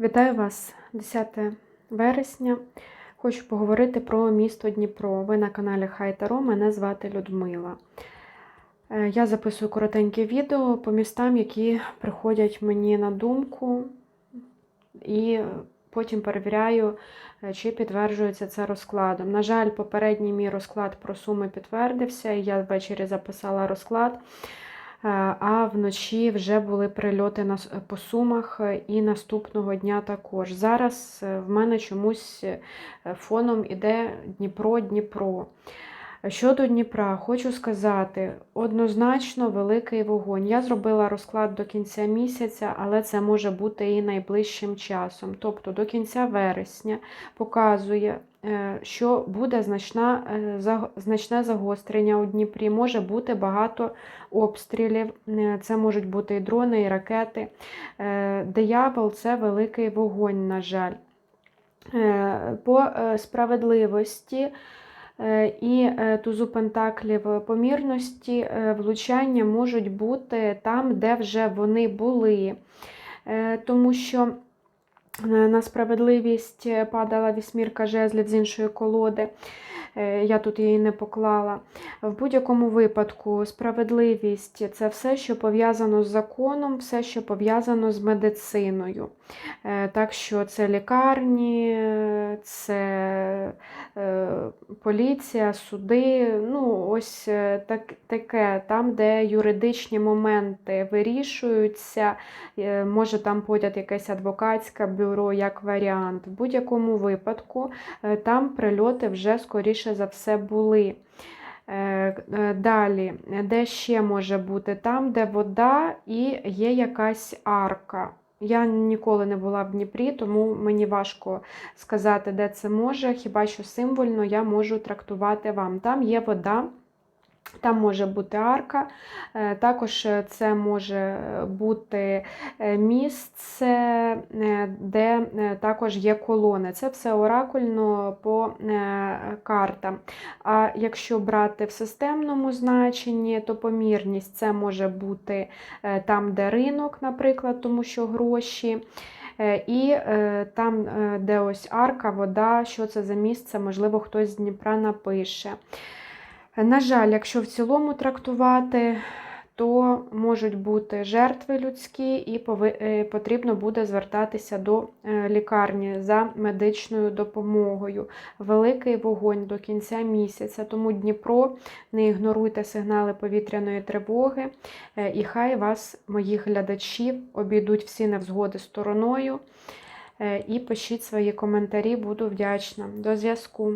Вітаю вас 10 вересня. Хочу поговорити про місто Дніпро. Ви на каналі Хай Таро. Мене звати Людмила. Е, Я записую коротеньке відео по містам, які приходять мені на думку, і потім перевіряю, е, чи підтверджується це розкладом. На жаль, попередній мій розклад про суми підтвердився, і я ввечері записала розклад. Е, А вночі вже були прильоти на, по сумах е, і наступного дня також. Зараз е, в мене чомусь фоном іде Дніпро-Дніпро. Щодо Дніпра, хочу сказати, однозначно великий вогонь. Я зробила розклад до кінця місяця, але це може бути і найближчим часом. Тобто до кінця вересня показує, е, що буде значна, е, значне загострення у Дніпрі. Може бути багато обстрілів. Е, Це можуть бути і дрони, і ракети. Диявол це великий вогонь, на жаль. По справедливості і е, тузу пентаклів помірності е, влучання можуть бути там, де вже вони були. Е, Тому що е, на справедливість падала вісьмірка жезлів з іншої колоди. Е, Я тут її не поклала. В будь-якому випадку справедливість це все, що пов'язано з законом, все, що пов'язано з медициною. Е, Так що це лікарні, це е, поліція, суди, ну ось так, таке, там, де юридичні моменти вирішуються, може там поряд якесь адвокатське бюро як варіант. В будь-якому випадку там прильоти вже скоріше за все були. Е, е, Далі, де ще може бути? Там, де вода і є якась арка. Я ніколи не була в Дніпрі, тому мені важко сказати, де це може. Хіба що символьно я можу трактувати вам. Там є вода, там може бути арка, е, також е, це може бути е, місце, е, де також є колони. Це все оракульно по картам. А якщо брати в системному значенні, то помірність це може бути там, де ринок, наприклад, тому що гроші. І там, де ось арка, вода, що це за місце, можливо, хтось з Дніпра напише. На жаль, якщо в цілому трактувати, то можуть бути жертви людські, і е, потрібно буде звертатися до е, лікарні за медичною допомогою. Великий вогонь до кінця місяця. Тому Дніпро, не ігноруйте сигнали повітряної тривоги. Е, І хай вас, моїх глядачів, обійдуть всі невзгоди стороною. І пишіть свої коментарі, буду вдячна. До зв'язку.